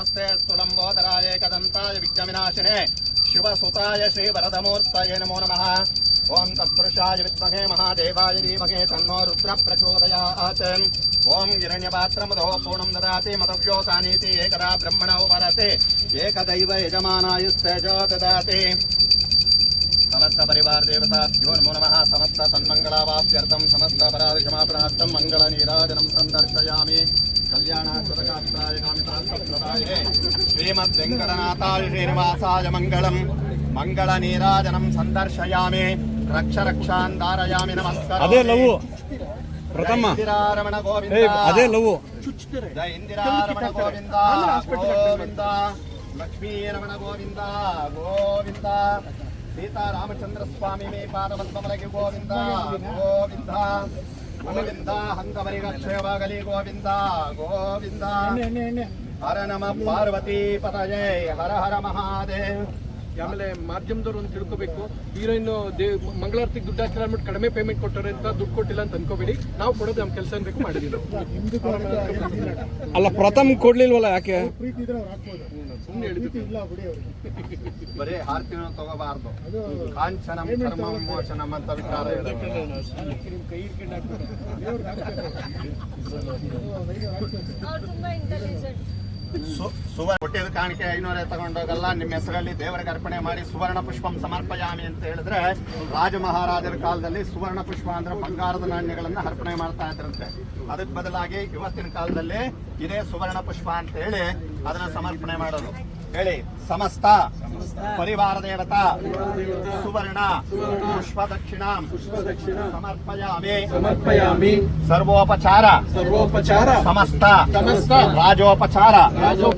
नमस्ते स्तुलम्बोदराय एकदन्ताय विघ्नविनाशिने शिवसुताय श्रीवरदमूर्तये नमो नमः ॐ तत्पुरुषाय विद्महे महादेवाय धीमहे तन्नो रुद्र प्रचोदयात् ॐ हिरण्यपात्रमदो पूर्णं ददाति मदव्योतानीति एकदा ब्रह्मणो वरते एकदैव यजमानायुस्तेजो ददाति समस्त परिवार देवता यो नमो नमः समस्त सन्मङ्गलावाप्यर्थं समस्त पराधिक्षमापणार्थं मङ्गलनीराजनं सन्दर्शयामि ಶ್ರೀಮದ್ ವೆಂಕಟನಾಥಾಯುಷೇ ನಿವಾಸಾಯ ಮಂಗಳಂ ಮಂಗಳ ನೀರಾಜನಂ ಸಂದರ್ಶಯಾಮಿ ರಕ್ಷ ರಕ್ಷಾನ್ ಧಾರಯಾಮಿ ನಮಸ್ಕಾರ ಅದೇ ಲವು ಪ್ರಥಮ ಇಂದಿರಾರಮಣ ಗೋವಿಂದ ಅದೇ ಲವು ಜಯ ಇಂದಿರಾರಮಣ ಗೋವಿಂದ ಗೋವಿಂದ ಲಕ್ಷ್ಮೀ ರಮಣ ಗೋವಿಂದ ಗೋವಿಂದ ಸೀತಾರಾಮಚಂದ್ರ ಸ್ವಾಮಿ ಮೇ ಪಾದಪದ್ಮಲಗೆ ಗೋವಿಂದ ಗೋವಿಂದ గోవిందాహంతమరిగక్షయవాగలి గోవింద గోవింద. హర నమ పార్వతీ పతజయ హర హర మహాదేవ్. ಆಮೇಲೆ ಮಾಧ್ಯಮದವ್ರು ಒಂದು ತಿಳ್ಕೋಬೇಕು. ಹೀರೋಯಿನ್ ದೇವ್ ಮಂಗಳಾರತಿಗೆ ದುಡ್ಡು ಹಾಕಿಲ್ಲ ಅಂದ್ಬಿಟ್ಟು ಕಡಿಮೆ ಪೇಮೆಂಟ್ ಕೊಟ್ಟಾರೆ ಅಂತ ದುಡ್ಡು ಕೊಟ್ಟಿಲ್ಲ ಅಂತ ಅನ್ಕೋಬೇಡಿ. ನಾವು ಕೊಡೋದು ನಮ್ಮ ಕೆಲಸ ಅನ್ಬೇಕು ಮಾಡಿದೀವಿ ಅಲ್ಲ ಪ್ರಥಮ್ ಕೊಡ್ಲಿಲ್ವಲ್ಲ ಯಾಕೆ? ಸುಮ್ಮನೆ ಹೇಳಿದ್ದು. ಬರೀ ಆರ್ತಿನ ತಗೋಬಾರ್ದು. ಕಾಂಚನಂ ಕರ್ಮ ಮೋಚನಂ ಅಂತ ವಿಚಾರ ಇದೆ ಅವ್ರು ತುಂಬಾ ಇಂಟೆಲಿಜೆಂಟ್ ಸುವರ್ಣ ಕಾಣಿಕೆ ಐನೂರೇ ತಗೊಂಡೋಗಲ್ಲ. ನಿಮ್ಮ ಹೆಸರಲ್ಲಿ ದೇವರಿಗೆ ಅರ್ಪಣೆ ಮಾಡಿ ಸುವರ್ಣ ಪುಷ್ಪಂ ಸಮರ್ಪಯಾಮಿ ಅಂತ ಹೇಳಿದ್ರೆ ರಾಜ ಮಹಾರಾಜರ ಕಾಲದಲ್ಲಿ ಸುವರ್ಣ ಪುಷ್ಪ ಅಂದ್ರೆ ಬಂಗಾರದ ನಾಣ್ಯಗಳನ್ನ ಅರ್ಪಣೆ ಮಾಡ್ತಾ ಇದ್ರಂತೆ. ಅದಕ್ಕೆ ಬದಲಾಗಿ ಇವತ್ತಿನ ಕಾಲದಲ್ಲಿ ಇದೇ ಸುವರ್ಣ ಪುಷ್ಪ ಅಂತ ಹೇಳಿ ಅದನ್ನ ಸಮರ್ಪಣೆ ಮಾಡೋದು. ಹೇಳಿ ಸಮಸ್ತ ಪರಿವಾರ ದೇವತಾ ಸುವರ್ಣ ಪುಷ್ಪ ದಕ್ಷಿಣ ಸಮರ್ಪಯಾಮಿ ಸಮರ್ಪಯಾಮಿ ಸರ್ವೋಪಚಾರ ಸರ್ವೋಪಚಾರ ಸಮಸ್ತ ಸಮಸ್ತ ರಾಜೋಪಚಾರ ರಾಜೋಪ